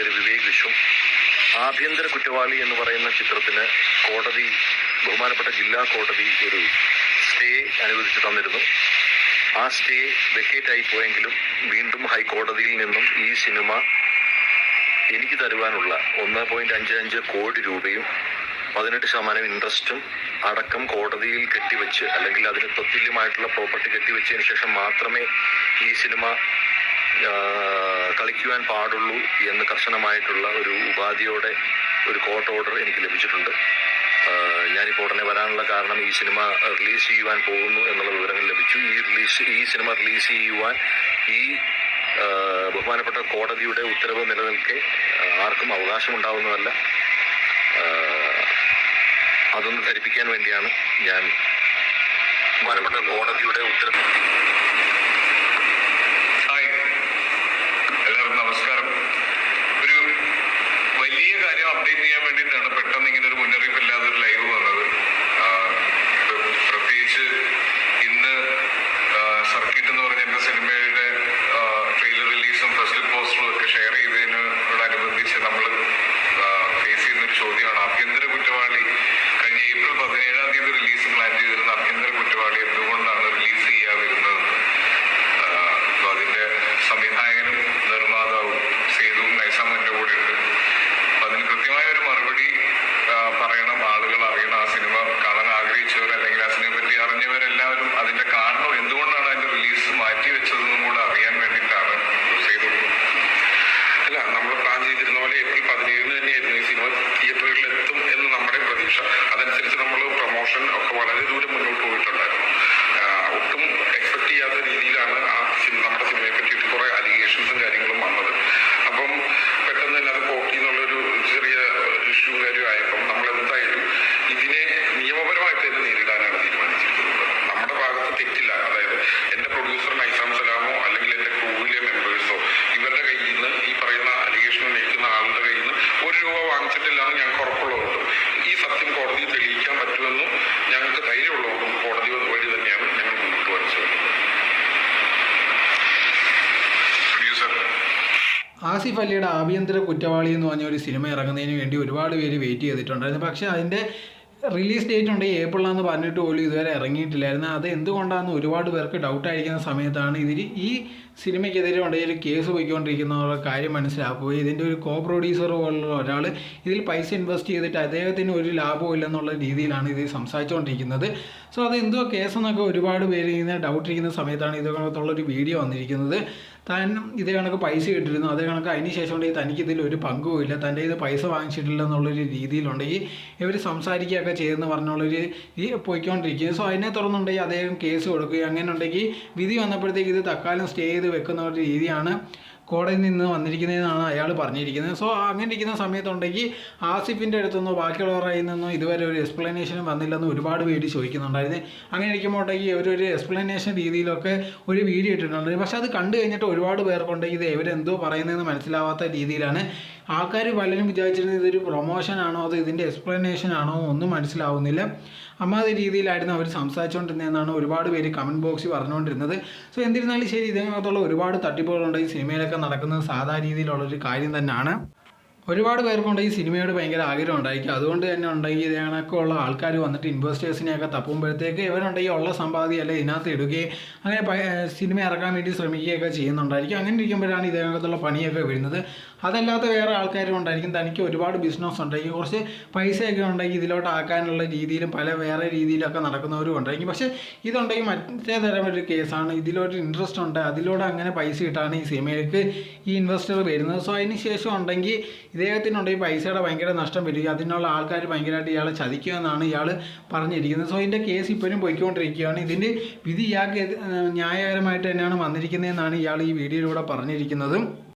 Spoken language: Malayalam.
പേര് വിവേക് വിശ്വം. ആഭ്യന്തര കുറ്റവാളി എന്ന് പറയുന്ന ചിത്രത്തിന് കോടതി ബഹുമാനപ്പെട്ട ജില്ലാ കോടതി ഒരു സ്റ്റേ അനുവദിച്ചു തന്നിരുന്നു. ആ സ്റ്റേ വെക്കേറ്റ് ആയി പോയെങ്കിലും വീണ്ടും ഹൈക്കോടതിയിൽ നിന്നും ഈ സിനിമ എനിക്ക് തരുവാനുള്ള ഒന്ന് പോയിന്റ് അഞ്ച് അഞ്ച് കോടി രൂപയും പതിനെട്ട് ശതമാനം ഇൻട്രസ്റ്റും അടക്കം കോടതിയിൽ കെട്ടിവെച്ച് അല്ലെങ്കിൽ അതിന് തത്തുല്യമായിട്ടുള്ള പ്രോപ്പർട്ടി കെട്ടിവെച്ചതിന് ശേഷം മാത്രമേ ഈ സിനിമ കളിക്കുവാൻ പാടുള്ളൂ എന്ന് കർശനമായിട്ടുള്ള ഒരു ഉപാധിയോടെ ഒരു കോർട്ട് ഓർഡർ എനിക്ക് ലഭിച്ചിട്ടുണ്ട്. ഞാനിപ്പോൾ ഉടനെ വരാനുള്ള കാരണം ഈ സിനിമ റിലീസ് ചെയ്യുവാൻ പോകുന്നു എന്നുള്ള വിവരങ്ങൾ ലഭിച്ചു. ഈ റിലീസ് ഈ സിനിമ റിലീസ് ചെയ്യുവാൻ ഈ ബഹുമാനപ്പെട്ട കോടതിയുടെ ഉത്തരവ് നിലനിൽക്കെ ആർക്കും അവകാശമുണ്ടാവുന്നതല്ല. അതൊന്ന് ധരിപ്പിക്കാൻ വേണ്ടിയാണ് ഞാൻ ബഹുമാനപ്പെട്ട കോടതിയുടെ ഉത്തരവ് ഹായ് എല്ലാവർക്കും നമസ്കാരം ഒരു വലിയ കാര്യം അപ്ഡേറ്റ് ചെയ്യാൻ വേണ്ടിയിട്ടാണ് പെട്ടെന്ന് ഇങ്ങനെ ഒരു മുന്നറിയിപ്പ് ഇല്ലാതെ ഒരു ലൈവ് വന്നത് ആ, പ്ര- പ്രത്യേകിച്ച് ഇന്ന് സർക്കിട്ട് എന്ന് പറഞ്ഞ എന്റെ സിനിമയുടെ ട്രെയിലർ റിലീസും ഫസ്റ്റ് ലുക്ക് പോസ്റ്ററും ഒക്കെ ഷെയർ ചെയ്തതിനോടനുബന്ധിച്ച് നമ്മൾ ഫേസ് ചെയ്യുന്ന ഒരു ചോദ്യമാണ് ആഭ്യന്തര കുറ്റവാളി കഴിഞ്ഞ ഏപ്രിൽ പതിനേഴാം തീയതി റിലീസ് പ്ലാൻ ചെയ്തിരുന്ന ആഭ്യന്തര കുറ്റവാളി എന്തുകൊണ്ടാണ് റിലീസ് ചെയ്യാതിരുന്നതെന്ന് ആഹ് അപ്പൊ അതിന്റെ സംവിധായകനും നിർമ്മാതാവും സേതുവും നൈസാമും എന്റെ കൂടെ ഉണ്ട് അപ്പൊ അതിന് കൃത്യമായ ഒരു മറുപടി ആഹ് പറയണം ആളുകൾ അറിയണം ആ സിനിമ കാണാൻ ആഗ്രഹിച്ചവർ അല്ലെങ്കിൽ ആ സിനിമയെ പറ്റി അറിഞ്ഞവരെല്ലാവരും അതിന്റെ കാരണം എന്തുകൊണ്ടാണ് അതിന്റെ റിലീസ് മാറ്റി വെച്ചതെന്നും കൂടെ അറിയാൻ വേണ്ടിയിട്ടാണ് സേതു അല്ല നമ്മൾ പ്ലാൻ ചെയ്തിരുന്ന പോലെ ഏപ്രിൽ പതിനേഴിന് തന്നെയായിരുന്നു ഈ സിനിമ തിയേറ്ററുകളിൽ എത്തും എന്ന് നമ്മുടെ പ്രതീക്ഷ അതനുസരിച്ച് നമ്മൾ പ്രൊമോഷൻ ഒക്കെ വളരെ ദൂരം മുന്നോട്ട് പോയിട്ടുണ്ടായിരുന്നു. ഒട്ടും എക്സ്പെക്ട് ചെയ്യാത്ത രീതിയിലാണ് ആ സിനിമ നമ്മുടെ സിനിമയെ പറ്റിയിട്ട് കുറെ അലിഗേഷൻസും കാര്യങ്ങളും വന്നത്. അപ്പം പെട്ടെന്ന് തന്നെ അത് പോക്കി എന്നുള്ളൊരു ചെറിയ ഇഷ്യൂ കാര്യമായപ്പം നമ്മൾ എന്തായാലും ഇതിനെ നിയമപരമായിട്ട് തന്നെ നേരിടാനാണ് തീരുമാനിച്ചിരിക്കുന്നത് നമ്മുടെ ഭാഗത്ത് തെറ്റില്ല അതായത് എന്റെ പ്രൊഡ്യൂസർ നൈസാം സലാമോ അല്ലെങ്കിൽ എന്റെ ക്രൂവിലെ മെമ്പേഴ്സോ ഇവരുടെ കയ്യിൽ നിന്ന് ഈ പറയുന്ന അലിഗേഷൻ ഉന്നയിക്കുന്ന ആളുടെ കയ്യിൽ നിന്ന് ഒരു രൂപ വാങ്ങിച്ചിട്ടില്ല എന്ന് ഞങ്ങൾക്ക് ഉറപ്പുള്ളതുകൊണ്ടും ഈ സത്യം കോടതിയിൽ തെളിയിക്കാൻ പറ്റുമെന്നും ഞങ്ങൾക്ക് ധൈര്യമുള്ളതുകൊണ്ടും കോടതി വഴി തന്നെയാണ് ഞങ്ങൾ മുന്നോട്ട് വരച്ചത് പ്രൊഡ്യൂസർ ആസിഫ് അലിയുടെ ആഭ്യന്തര കുറ്റവാളി എന്ന് പറഞ്ഞ ഒരു സിനിമ ഇറങ്ങുന്നതിന് വേണ്ടി ഒരുപാട് പേര് വെയിറ്റ് ചെയ്തിട്ടുണ്ടായിരുന്നു. പക്ഷേ അതിന്റെ റിലീസ് ഡേറ്റ് ഉണ്ട് ഏപ്രിലാന്ന് പറഞ്ഞിട്ട് പോലും ഇതുവരെ ഇറങ്ങിയിട്ടില്ലായിരുന്നു. അത് എന്തുകൊണ്ടാണെന്ന് ഒരുപാട് പേർക്ക് ഡൗട്ട് ആയിരിക്കുന്ന സമയത്താണ് ഇതിൽ ഈ സിനിമയ്ക്കെതിരെ ഉണ്ടെങ്കിൽ ഒരു കേസ് പോയിക്കൊണ്ടിരിക്കുന്ന കാര്യം മനസ്സിലാക്കുക. ഇതിന്റെ ഒരു കോ പ്രൊഡ്യൂസർ പോലുള്ള ഒരാൾ ഇതിൽ പൈസ ഇൻവെസ്റ്റ് ചെയ്തിട്ട് അദ്ദേഹത്തിന് ഒരു ലാഭവും ഇല്ലെന്നുള്ള രീതിയിലാണ് ഇത് സംസാരിച്ചുകൊണ്ടിരിക്കുന്നത് സോ അത് എന്തോ കേസെന്നൊക്കെ ഒരുപാട് പേര് ഇങ്ങനെ ഡൗട്ട് ഇരിക്കുന്ന സമയത്താണ് ഇതേക്കണക്കുള്ളൊരു വീഡിയോ വന്നിരിക്കുന്നത്. താൻ ഇതേ കണക്ക് പൈസ കിട്ടിരുന്നു അതേ കണക്ക് അതിന് ശേഷം ഉണ്ടെങ്കിൽ തനിക്കിതിൽ ഒരു പങ്കുമില്ല തന്റെ ഇത് പൈസ വാങ്ങിച്ചിട്ടില്ല എന്നുള്ളൊരു രീതിയിലുണ്ടെങ്കിൽ ഇവർ സംസാരിക്കുകയൊക്കെ ചെയ്തെന്ന് പറഞ്ഞുള്ളൊരു ഈ പോയിക്കൊണ്ടിരിക്കുക സോ അതിനെ തുറന്നുണ്ടെങ്കിൽ അദ്ദേഹം കേസ് കൊടുക്കുകയും അങ്ങനെ ഉണ്ടെങ്കിൽ വിധി വന്നപ്പോഴത്തേക്ക് ഇത് തക്കാലം സ്റ്റേ ചെയ്ത് വെക്കുന്ന ഒരു രീതിയാണ് കോടതിയിൽ നിന്ന് വന്നിരിക്കുന്നതെന്നാണ് അയാൾ പറഞ്ഞിരിക്കുന്നത്. സോ അങ്ങനെ ഇരിക്കുന്ന സമയത്തുണ്ടെങ്കിൽ ആസിഫിന്റെ അടുത്തുനിന്നോ ബാക്കിയുള്ളവരുടെ കയ്യിൽ നിന്നോ ഇതുവരെ ഒരു എക്സ്പ്ലനേഷനും വന്നില്ലെന്ന് ഒരുപാട് പേര് ചോദിക്കുന്നുണ്ടായിരുന്നു. അങ്ങനെ ഇരിക്കുമ്പോൾ ഇരിക്കുമ്പോഴത്തേക്ക് ഒരു എക്സ്പ്ലനേഷൻ രീതിയിലൊക്കെ ഒരു വീഡിയോ ഇട്ടിട്ടുണ്ട് പക്ഷേ അത് കണ്ടു കഴിഞ്ഞിട്ട് ഒരുപാട് പേർക്കുണ്ടെങ്കിൽ ഇത് ഇവരെന്തോ പറയുന്നതെന്ന് മനസ്സിലാവാത്ത രീതിയിലാണ് ആൾക്കാർ പലരും വിചാരിച്ചിരുന്നത് ഇതൊരു പ്രൊമോഷൻ ആണോ അതോ ഇതിന്റെ എക്സ്പ്ലനേഷൻ ആണോ ഒന്നും മനസ്സിലാവുന്നില്ല. അമ്മാതിരി രീതിയിലായിരുന്നു അവർ സംസാരിച്ചുകൊണ്ടിരുന്നതെന്നാണ് ഒരുപാട് പേര് കമന്റ് ബോക്സിൽ പറഞ്ഞുകൊണ്ടിരുന്നത് സോ എന്നിരുന്നാലും ശരി ഇതിനകത്തുള്ള ഒരുപാട് തട്ടിപ്പുകളുണ്ട്. ഈ സിനിമയിലൊക്കെ നടക്കുന്നത് സാധാ രീതിയിലുള്ളൊരു കാര്യം തന്നെയാണ് ഒരുപാട് പേർക്കുണ്ട് ഈ സിനിമയോട് ഭയങ്കര ആഗ്രഹം ഉണ്ടായിരിക്കും. അതുകൊണ്ട് തന്നെ ഉണ്ടെങ്കിൽ ഇതിനൊക്കെ ഉള്ള ആൾക്കാർ വന്നിട്ട് ഇൻവെസ്റ്റേഴ്സിനെയൊക്കെ തപ്പുമ്പോഴത്തേക്ക് ഇവരുണ്ടെങ്കിൽ ഉള്ള സമ്പാദ്യം അല്ലെ ഇതിനകത്ത് ഇടുകയും അങ്ങനെ സിനിമ ഇറക്കാൻ വേണ്ടി ശ്രമിക്കുകയൊക്കെ ചെയ്യുന്നുണ്ടായിരിക്കും. അങ്ങനെ ഇരിക്കുമ്പോഴാണ് ഇതിനകത്തുള്ള പണിയൊക്കെ വരുന്നത്. അതല്ലാത്ത വേറെ ആൾക്കാരും ഉണ്ടായിരിക്കും. തനിക്ക് ഒരുപാട് ബിസിനസ് ഉണ്ടായിരിക്കും. കുറച്ച് പൈസയൊക്കെ ഉണ്ടെങ്കിൽ ഇതിലോട്ട് ആക്കാനുള്ള രീതിയിലും പല വേറെ രീതിയിലൊക്കെ നടക്കുന്നവരും ഉണ്ടായിരിക്കും. പക്ഷേ ഇതുണ്ടെങ്കിൽ മറ്റേ തരം ഒരു കേസാണ്. ഇതിലൊരു ഇൻട്രസ്റ്റ് ഉണ്ട്. അതിലൂടെ അങ്ങനെ പൈസ കിട്ടാണ് ഈ സിനിമയിലേക്ക് ഈ ഇൻവെസ്റ്റർ വരുന്നത്. സോ അതിന് ശേഷം ഉണ്ടെങ്കിൽ ഇദ്ദേഹത്തിനുണ്ടെങ്കിൽ പൈസയുടെ ഭയങ്കര നഷ്ടം വരിക അതിനുള്ള ആൾക്കാർ ഭയങ്കരമായിട്ട് ഇയാളെ ചതിക്കുമെന്നാണ് ഇയാൾ പറഞ്ഞിരിക്കുന്നത്. സോ ഇതിന്റെ കേസ് ഇപ്പോഴും പോയിക്കൊണ്ടിരിക്കുകയാണ്. ഇതിന്റെ വിധി ഇയാൾക്ക് ന്യായകരമായിട്ട് തന്നെയാണ് വന്നിരിക്കുന്നതെന്നാണ് ഇയാൾ ഈ വീഡിയോയിലൂടെ പറഞ്ഞിരിക്കുന്നത്.